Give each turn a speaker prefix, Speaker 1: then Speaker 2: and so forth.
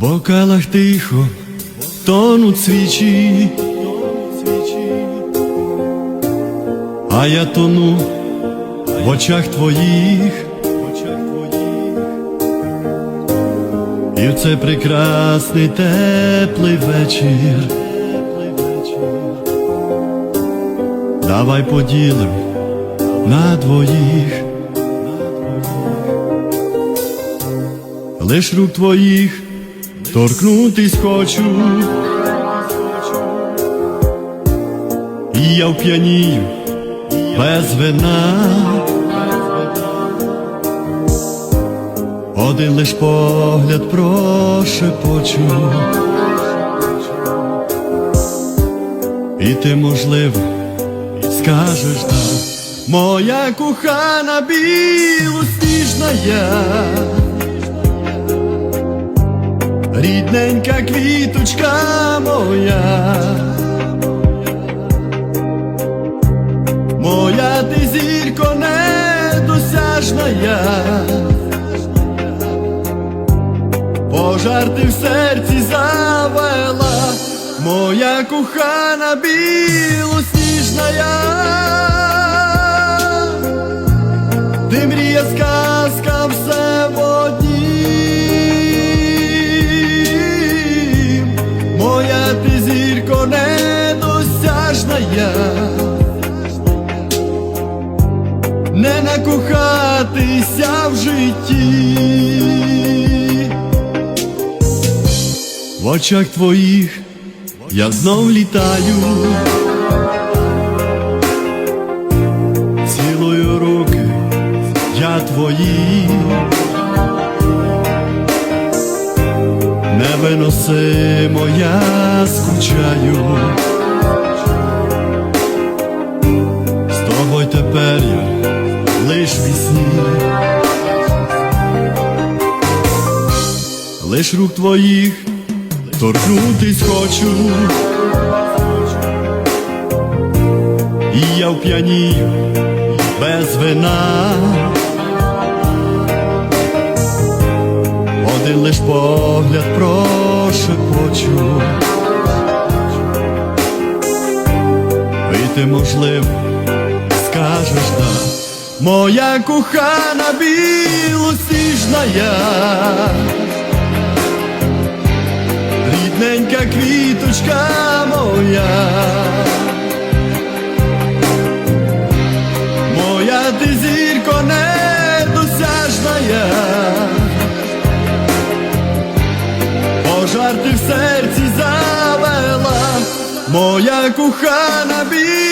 Speaker 1: бокалах тихо тонуть свічі, а я тону в очах твоїх, і в цей прекрасний теплий вечір. Давай поділим на двоїх. Лиш рук твоїх торкнутись хочу, і я вп'янію без вина. Один лиш погляд прошепочу, і ти, можливо, скажеш да, моя кохана білосніжна я. Рідненька квіточка моя, моя ти зірко недосяжна я, пожар ти в серці завела, моя кохана білосніжна я, ти мрія сказка в недосяжна не накохатися в житті. В очах твоїх я знов літаю, цілую руки я твої, невиносимо я скучаю. Тепер я лиш вісні. Лиш рук твоїх торкнутись хочу, і я вп'янію без вина, один лиш погляд прошепочу, ти, можливо, скажеш да, моя кохана білосніжна я. Рідненька квіточка моя, моя ти зірко недосяжна я, пожар ти в серці завела, моя кохана біла.